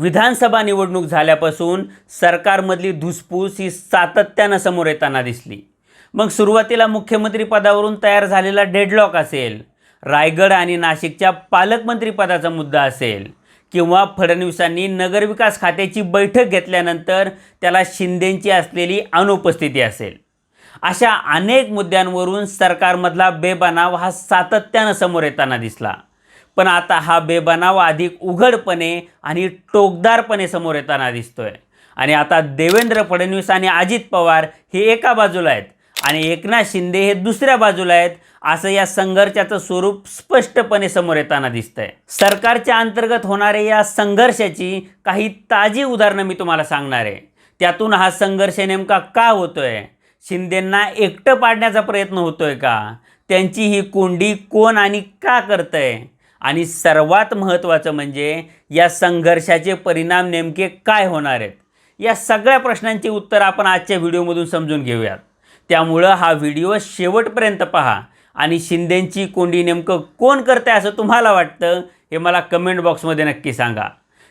विधानसभा निवडणूक झाल्यापासून सरकारमधली धुसफूस ही सातत्यानं समोर येताना दिसली. मग सुरुवातीला मुख्यमंत्रीपदावरून तयार झालेला डेडलॉक असेल रायगड आणि नाशिकच्या पालकमंत्रीपदाचा मुद्दा असेल किंवा फडणवीसांनी नगरविकास खात्याची बैठक घेतल्यानंतर त्याला शिंदेंची असलेली अनुपस्थिती असेल. अशा अनेक मुद्द्यांवरून सरकारमधला बेबनाव हा सातत्यानं समोर येताना दिसला. पण आता हा बेबनाव अधिक उघडपणे आणि टोकदारपणे समोर येताना दिसतोय. आणि आता देवेंद्र फडणवीस आणि अजित पवार हे एका बाजूला आहेत आणि एकनाथ शिंदे हे दुसऱ्या बाजूला आहेत असं या संघर्षाचं स्वरूप स्पष्टपणे समोर येताना दिसतंय. सरकारच्या अंतर्गत होणाऱ्या या संघर्षाची काही ताजी उदाहरणं मी तुम्हाला सांगणार आहे. त्यातून हा संघर्ष नेमका का होतोय? शिंदेंना एकटं पाडण्याचा प्रयत्न होतोय का? त्यांची ही कोंडी कोण आणि का करतंय? आणि सर्वात महत्त्वाचं म्हणजे या संघर्षाचे परिणाम नेमके काय होणार आहेत? या सगळ्या प्रश्नांची उत्तर आपण आजच्या व्हिडिओमधून समजून घेऊयात. त्यामुळं हा व्हिडिओ शेवटपर्यंत पहा आणि शिंदेंची कोंडी नेमकं कोण करते असं तुम्हाला वाटतं हे मला कमेंट बॉक्समध्ये नक्की सांगा.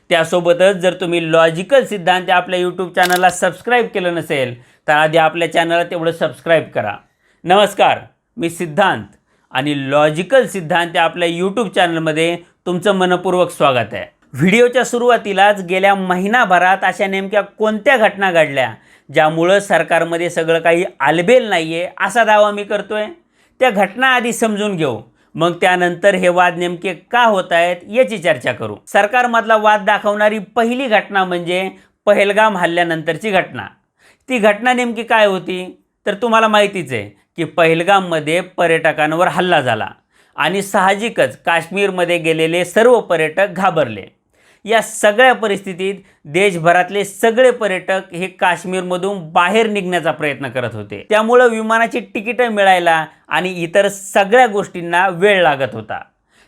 त्यासोबतच जर तुम्ही लॉजिकल सिद्धांत आपल्या यूट्यूब चॅनलला सबस्क्राईब केलं नसेल तर आधी आपल्या चॅनलला तेवढं सबस्क्राईब करा. नमस्कार मी सिद्धांत. आणि लॉजिकल सिद्धांत या आपल्या यूट्यूब चॅनलमध्ये तुमचं मनपूर्वक स्वागत आहे. व्हिडिओच्या सुरुवातीलाच गेल्या महिनाभरात अशा नेमक्या कोणत्या घटना घडल्या ज्यामुळं सरकारमध्ये सगळं काही आलबेल नाही आहे असा दावा मी करतोय. त्या घटना आधी समजून घेऊ. मग त्यानंतर हे वाद नेमके का होत आहेत याची चर्चा करू. सरकारमधला वाद दाखवणारी पहिली घटना म्हणजे पहलगाम हल्ल्यानंतरची घटना. ती घटना नेमकी काय होती तर तुम्हाला माहितीच आहे. की पहलगाममध्ये पर्यटकांवर हल्ला झाला आणि साहजिकच काश्मीरमध्ये गेलेले सर्व पर्यटक घाबरले. या सगळ्या परिस्थितीत देशभरातले सगळे पर्यटक हे काश्मीरमधून बाहेर निघण्याचा प्रयत्न करत होते. त्यामुळं विमानाची तिकीटं मिळायला आणि इतर सगळ्या गोष्टींना वेळ लागत होता.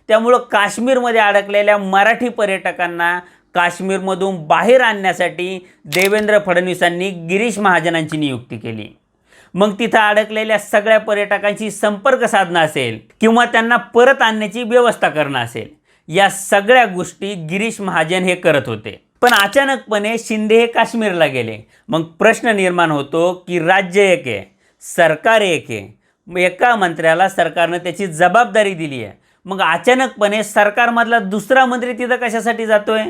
त्यामुळं काश्मीरमध्ये अडकलेल्या मराठी पर्यटकांना काश्मीरमधून बाहेर आणण्यासाठी देवेंद्र फडणवीसांनी गिरीश महाजनांची नियुक्ती केली. मग तिथं अडकलेल्या सगळ्या पर्यटकांशी संपर्क साधणं असेल किंवा त्यांना परत आणण्याची व्यवस्था करणं असेल या सगळ्या गोष्टी गिरीश महाजन हे करत होते. पण अचानकपणे शिंदे हे काश्मीरला गेले. मग प्रश्न निर्माण होतो की राज्य एक आहे सरकार एक आहे. एका मंत्र्याला सरकारनं त्याची जबाबदारी दिली आहे. मग अचानकपणे सरकारमधला दुसरा मंत्री तिथं कशासाठी जातोय?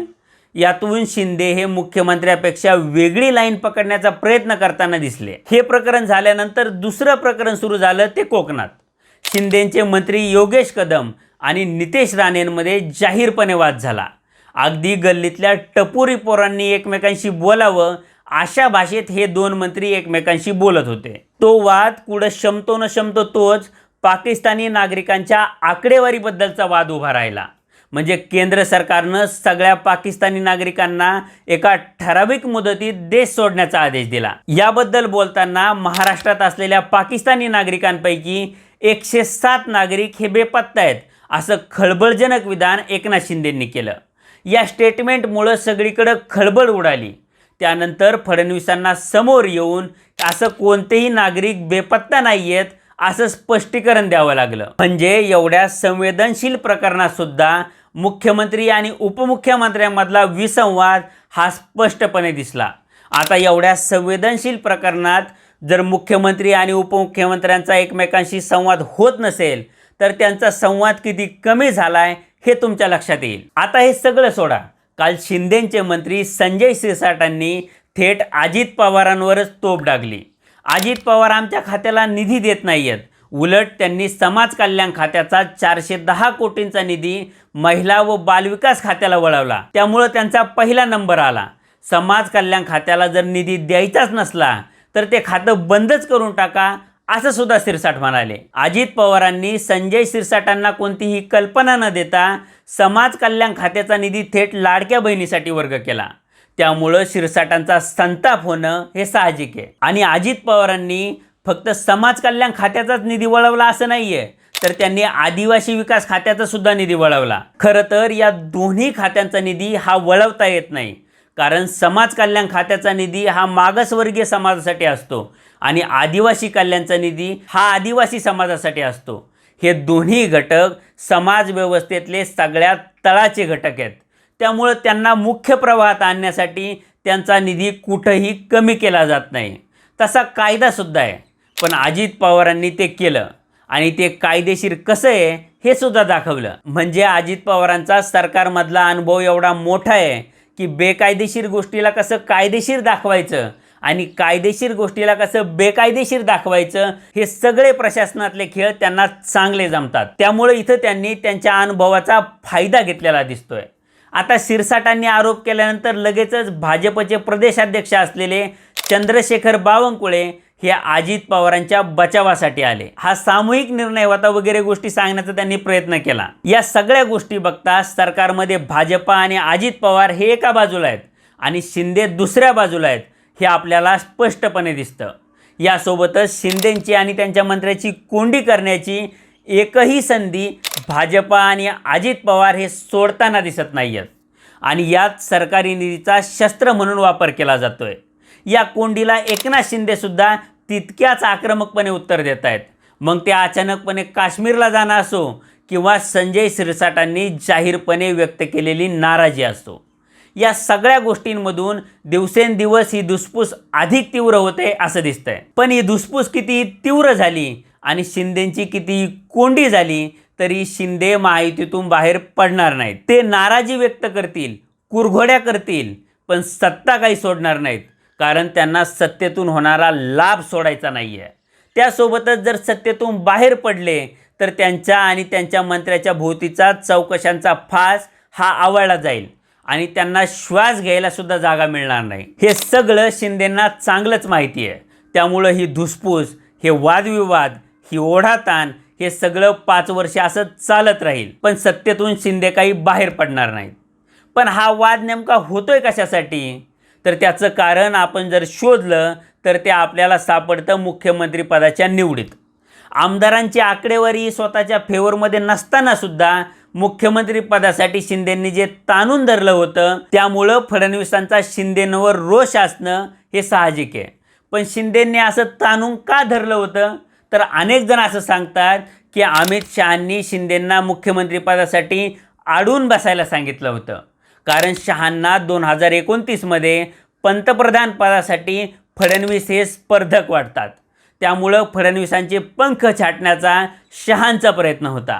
यातून शिंदे हे मुख्यमंत्र्यापेक्षा वेगळी लाईन पकडण्याचा प्रयत्न करताना दिसले. हे प्रकरण झाल्यानंतर दुसरं प्रकरण सुरू झालं ते कोकणात. शिंदेचे मंत्री योगेश कदम आणि नितेश राणेंमध्ये जाहीरपणे वाद झाला. अगदी गल्लीतल्या टपोरी पोरांनी एकमेकांशी बोलावं अशा भाषेत हे दोन मंत्री एकमेकांशी बोलत होते. तो वाद कुठं शमतो न शमतो तोच पाकिस्तानी नागरिकांच्या आकडेवारीबद्दलचा वाद उभा राहिला. म्हणजे केंद्र सरकारनं सगळ्या पाकिस्तानी नागरिकांना एका ठराविक मुदतीत देश सोडण्याचा आदेश दिला. याबद्दल बोलताना महाराष्ट्रात असलेल्या पाकिस्तानी नागरिकांपैकी एकशे सात नागरिक हे बेपत्ता आहेत असं खळबळजनक विधान एकनाथ शिंदेंनी केलं. या स्टेटमेंटमुळं सगळीकडं खळबळ उडाली. त्यानंतर फडणवीसांना समोर येऊन असं कोणतेही नागरिक बेपत्ता नाही आहेत असं स्पष्टीकरण द्यावं लागलं. म्हणजे एवढ्या संवेदनशील प्रकरणात सुद्धा मुख्यमंत्री आणि उपमुख्यमंत्र्यांमधला विसंवाद हा स्पष्टपणे दिसला. आता एवढ्या संवेदनशील प्रकरणात जर मुख्यमंत्री आणि उपमुख्यमंत्र्यांचा एकमेकांशी संवाद होत नसेल तर त्यांचा संवाद किती कमी झाला आहे हे तुमच्या लक्षात येईल. आता हे सगळं सोडा. काल शिंदेचे मंत्री संजय सिरसाटांनी थेट अजित पवारांवरच तोप डागली. अजित पवार आमच्या खात्याला निधी देत नाही आहेत उलट त्यांनी समाज कल्याण खात्याचा चारशे दहा कोटींचा निधी महिला व बालविकास खात्याला वळवला. त्यामुळं त्यांचा पहिला नंबर आला. समाज कल्याण खात्याला जर निधी द्यायचाच नसला तर ते खातं बंदच करून टाका असं सुद्धा सिरसाट म्हणाले. अजित पवारांनी संजय सिरसाटांना कोणतीही कल्पना न देता समाज कल्याण खात्याचा निधी थेट लाडक्या बहिणीसाठी वर्ग केला. त्यामुळं शिरसाटांचा संताप होणं हे साहजिक आहे. आणि अजित पवारांनी फक्त समाज कल्याण खात्याचाच निधी वळवला असं नाही आहे तर त्यांनी आदिवासी विकास खात्याचा सुद्धा निधी वळवला. खरं तर या दोन्ही खात्यांचा निधी हा वळवता येत नाही कारण समाज कल्याण खात्याचा निधी हा मागासवर्गीय समाजासाठी असतो आणि आदिवासी कल्याणचा निधी हा आदिवासी समाजासाठी असतो. हे दोन्ही घटक समाज व्यवस्थेतले सगळ्यात तळाचे घटक आहेत. त्यामुळं त्यांना मुख्य प्रवाहात आणण्यासाठी त्यांचा निधी कुठंही कमी केला जात नाही. तसा कायदासुद्धा आहे. पण अजित पवारांनी ते केलं आणि ते कायदेशीर कसं आहे हे सुद्धा दाखवलं. म्हणजे अजित पवारांचा सरकारमधला अनुभव एवढा मोठा आहे की बेकायदेशीर गोष्टीला कसं कायदेशीर दाखवायचं आणि कायदेशीर गोष्टीला कसं बेकायदेशीर दाखवायचं हे सगळे प्रशासनातले खेळ त्यांना चांगले जमतात. त्यामुळे इथं त्यांनी त्यांच्या अनुभवाचा फायदा घेतलेला दिसतोय. आता शिरसाटांनी आरोप केल्यानंतर लगेचच भाजपचे प्रदेशाध्यक्ष असलेले चंद्रशेखर बावनकुळे हे अजित पवारांच्या बचावासाठी आले. हा सामूहिक निर्णय होता वगैरे गोष्टी सांगण्याचा त्यांनी प्रयत्न केला. या सगळ्या गोष्टी बघता सरकारमध्ये भाजपा आणि अजित पवार हे एका बाजूला आहेत आणि शिंदे दुसऱ्या बाजूला आहेत हे आपल्याला स्पष्टपणे दिसतं. यासोबतच शिंदेंची आणि त्यांच्या मंत्र्याची कोंडी करण्याची एकही संधी भाजपा आणि अजित पवार हे सोडताना दिसत नाही आहेत आणि यात सरकारी निधीचा शस्त्र म्हणून वापर केला जातोय. या कोंडीला एकनाथ शिंदेसुद्धा तितक्याच आक्रमकपणे उत्तर देत आहेत मग ते अचानकपणे काश्मीरला जाणं असो किंवा संजय सिरसाटांनी जाहीरपणे व्यक्त केलेली नाराजी असो. या सगळ्या गोष्टींमधून दिवसेंदिवस ही धुसफूस अधिक तीव्र होते असं दिसतंय. पण ही धुसफूस किती तीव्र झाली आणि शिंदेची किती कोंडी झाली तरी शिंदे माहितीतून बाहेर पडणार नाहीत. ते नाराजी व्यक्त करतील कुरघोड्या करतील पण सत्ता काही सोडणार नाहीत. कारण त्यांना सत्तेतून होणारा लाभ सोडायचा नाही आहे त्यासोबतच जर सत्तेतून बाहेर पडले तर त्यांच्या आणि त्यांच्या मंत्र्याच्या भोवतीचा चौकशांचा फास हा आवळला जाईल आणि त्यांना श्वास घ्यायला सुद्धा जागा मिळणार नाही. हे सगळं शिंदेंना चांगलंच माहिती आहे त्यामुळं ही धुसफूस हे वादविवाद ही ओढाताण हे सगळं पाच वर्ष असं चालत राहील. पण सत्तेतून शिंदे काही बाहेर पडणार नाहीत. पण हा वाद नेमका होतोय कशासाठी? तर त्याचं कारण आपण जर शोधलं तर ते आपल्याला सापडतं मुख्यमंत्रीपदाच्या निवडीत. आमदारांची आकडेवारी स्वतःच्या फेवरमध्ये नसताना सुद्धा शिंदेंनी जे ताणून धरलं होतं त्यामुळं फडणवीसांचा शिंदेंवर रोष असणं हे साहजिक आहे. पण शिंदेंनी असं ताणून का धरलं होतं? तर अनेक जण असं सांगतात की अमित शहांनी शिंदेंना मुख्यमंत्रीपदासाठी आडून बसायला सांगितलं होतं. कारण शहांना दोन हजार एकोणतीसमध्ये पंतप्रधान पदासाठी फडणवीस हे स्पर्धक वाटतात. त्यामुळं फडणवीसांचे पंख छाटण्याचा शहांचा प्रयत्न होता.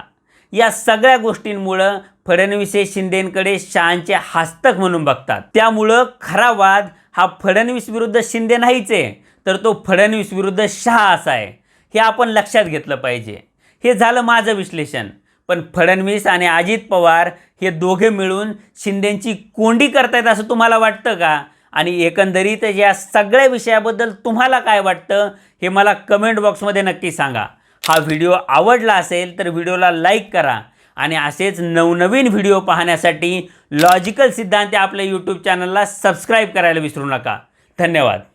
या सगळ्या गोष्टींमुळं फडणवीस हे शिंदेंकडे शहांचे हस्तक म्हणून बघतात. त्यामुळं खरा वाद हा फडणवीस विरुद्ध शिंदे नाहीच आहे तर तो फडणवीस विरुद्ध शहा असा आहे. हे आपण लक्षात घेतलं पाहिजे. हे झालं माझं विश्लेषण. पण फडणवीस आणि अजित पवार हे दोघे मिळून शिंदेंची कोंडी करतायत असं तुम्हाला वाटतं का? आणि एकंदरीत या सगळ्या विषयाबद्दल तुम्हाला काय वाटतं हे मला कमेंट बॉक्समध्ये नक्की सांगा. हा व्हिडिओ आवडला असेल तर व्हिडिओला लाईक करा आणि असेच नवनवीन व्हिडिओ पाहण्यासाठी लॉजिकल सिद्धांत आपल्या यूट्यूब चॅनलला सबस्क्राईब करायला विसरू नका. धन्यवाद.